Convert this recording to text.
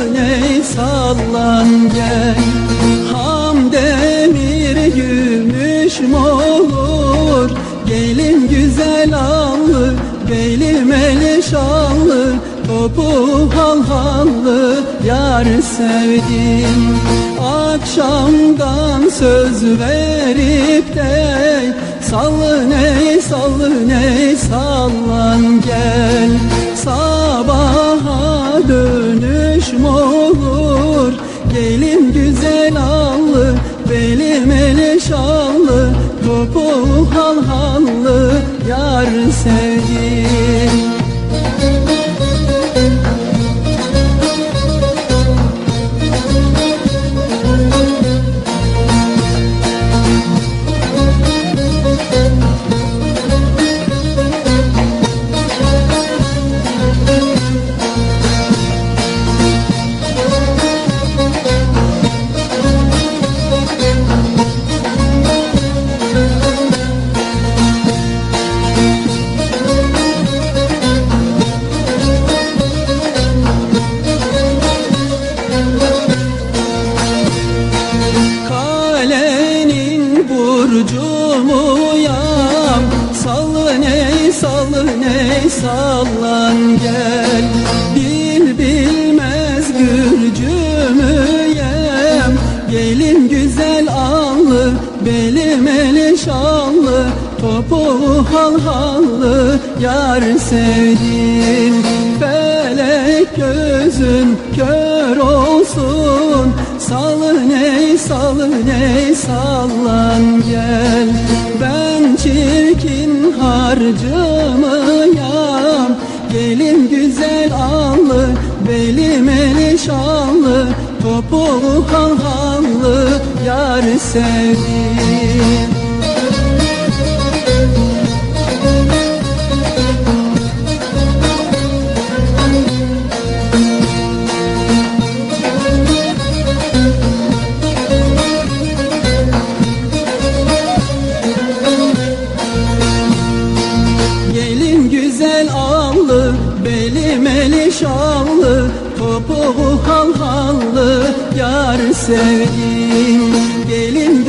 Ey sallan gel. Ham demir gümüş mü olur? Gelin güzel allı Beylim eli şanlı Topu hal hallı Yar sevdim. Akşamdan söz verip de Salın ey salın ey sallan gel Gelin güzel allı Belim eli şanlı Topu hal hallı Yar sevdim burcumuyam Salın ey salın ey sallan gel. Bil bilmez gürcümüyem Gelin güzel allı Belim eli şanlı Topu hal hallı Yar sevdim Felek gözün kör olsun ey salın ey sallan gel. Ben çirkin harcımıyam Gelin güzel allı Belim eli şanlı. Topu hal hallı Yar sevdim sevdim gelin